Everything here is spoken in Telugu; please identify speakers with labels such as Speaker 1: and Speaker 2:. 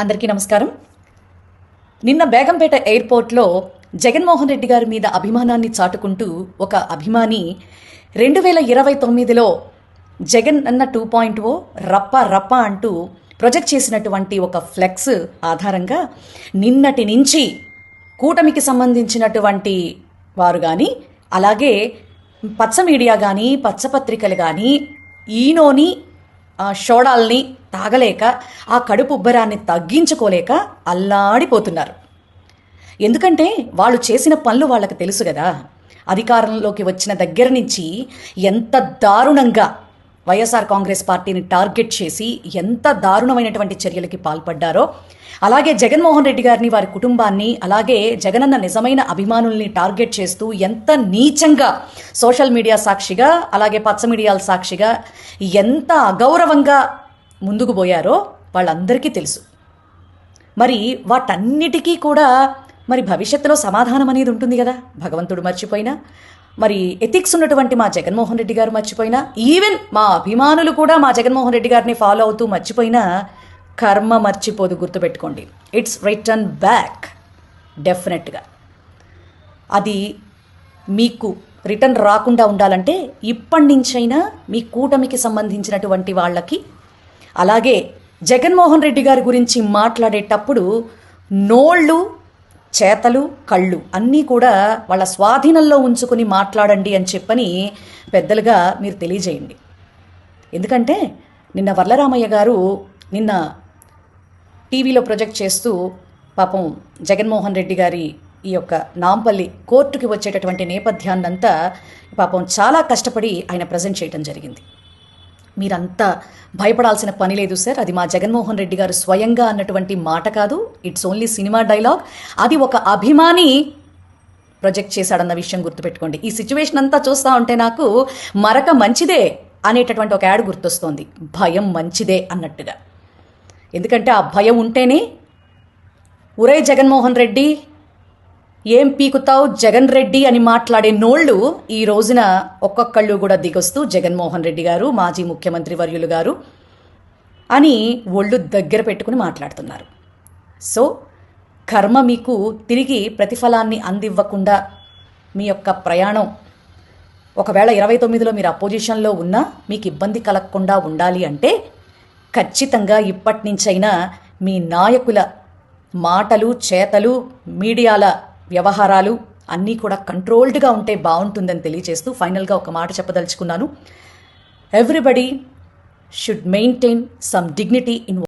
Speaker 1: అందరికీ నమస్కారం. నిన్న బేగంపేట ఎయిర్పోర్ట్లో జగన్మోహన్ రెడ్డి గారి మీద అభిమానాన్ని చాటుకుంటూ ఒక అభిమాని రెండు వేల ఇరవై తొమ్మిదిలో జగన్ అన్న టూ పాయింట్ ఓ రప్ప రప్ప అంటూ ప్రొజెక్ట్ చేసినటువంటి ఒక ఫ్లెక్స్ ఆధారంగా నిన్నటి నుంచి కూటమికి సంబంధించినటువంటి వారు కానీ అలాగే పచ్చ మీడియా కానీ పచ్చపత్రికలు కానీ ఈనోని షోడాల్ని తాగలేక ఆ కడుపు ఉబ్బరాన్ని తగ్గించుకోలేక అల్లాడిపోతున్నారు. ఎందుకంటే వాళ్ళు చేసిన పనులు వాళ్ళకి తెలుసు కదా. అధికారంలోకి వచ్చిన దగ్గర నుంచి ఎంత దారుణంగా వైఎస్ఆర్ కాంగ్రెస్ పార్టీని టార్గెట్ చేసి ఎంత దారుణమైనటువంటి చర్యలకి పాల్పడ్డారో అలాగే జగన్మోహన్ రెడ్డి గారిని వారి కుటుంబాన్ని అలాగే జగనన్న నిజమైన అభిమానుల్ని టార్గెట్ చేస్తూ ఎంత నీచంగా సోషల్ మీడియా సాక్షిగా అలాగే పచ్చ మీడియాల సాక్షిగా ఎంత అగౌరవంగా ముందుకు పోయారో వాళ్ళందరికీ తెలుసు. మరి వాటన్నిటికీ కూడా మరి భవిష్యత్తులో సమాధానం అనేది ఉంటుంది కదా. భగవంతుడు మర్చిపోయినా మరి ఎథిక్స్ ఉన్నటువంటి మా జగన్మోహన్ రెడ్డి గారు మర్చిపోయినా ఈవెన్ మా అభిమానులు కూడా మా జగన్మోహన్ రెడ్డి గారిని ఫాలో అవుతూ మర్చిపోయినా కర్మ మర్చిపోదు గుర్తుపెట్టుకోండి. ఇట్స్ రిటర్న్ బ్యాక్ డెఫినెట్గా అది మీకు రిటర్న్ రాకుండా ఉండాలంటే ఇప్పటి నుంచైనా మీ కూటమికి సంబంధించినటువంటి వాళ్ళకి అలాగే జగన్మోహన్ రెడ్డి గారి గురించి మాట్లాడేటప్పుడు నోళ్ళు చేతలు కళ్ళు అన్నీ కూడా వాళ్ళ స్వాధీనంలో ఉంచుకుని మాట్లాడండి అని చెప్పని పెద్దలుగా మీరు తెలియజేయండి. ఎందుకంటే నిన్న వల్లరామయ్య గారు నిన్న టీవీలో ప్రొజెక్ట్ చేస్తూ పాపం జగన్మోహన్ రెడ్డి గారి ఈ యొక్క నాంపల్లి కోర్టుకి వచ్చేటటువంటి నేపథ్యాన్నంతా పాపం చాలా కష్టపడి ఆయన ప్రజెంట్ చేయడం జరిగింది. మీరంతా భయపడాల్సిన పని లేదు సార్. అది మా జగన్మోహన్ రెడ్డి గారు స్వయంగా అన్నటువంటి మాట కాదు. ఇట్స్ ఓన్లీ సినిమా డైలాగ్ అది ఒక అభిమాని ప్రొజెక్ట్ చేశాడన్న విషయం గుర్తుపెట్టుకోండి. ఈ సిచ్యువేషన్ అంతా చూస్తూ ఉంటే నాకు మరక మంచిదే అనేటటువంటి ఒక యాడ్ గుర్తొస్తోంది. భయం మంచిదే అన్నట్టుగా. ఎందుకంటే ఆ భయం ఉంటేనే ఒరే జగన్మోహన్ రెడ్డి ఏం పీకుతావు జగన్ రెడ్డి అని మాట్లాడే నోళ్ళు ఈ రోజున ఒక్కొక్కళ్ళు కూడా దిగొస్తూ జగన్మోహన్ రెడ్డి గారు మాజీ ముఖ్యమంత్రి వర్యులు గారు అని ఒళ్ళు దగ్గర పెట్టుకుని మాట్లాడుతున్నారు. సో కర్మ మీకు తిరిగి ప్రతిఫలాన్ని అందివ్వకుండా మీ యొక్క ప్రయాణం ఒకవేళ ఇరవై తొమ్మిదిలో మీరు అపోజిషన్లో ఉన్నా మీకు ఇబ్బంది కలగకుండా ఉండాలి అంటే ఖచ్చితంగా ఇప్పటి నుంచైనా మీ నాయకుల మాటలు చేతలు మీడియాల వ్యవహారాలు అన్నీ కూడా కంట్రోల్డ్గా ఉంటే బాగుంటుందని తెలియజేస్తూ ఫైనల్గా ఒక మాట చెప్పదలుచుకున్నాను. Everybody should maintain some dignity in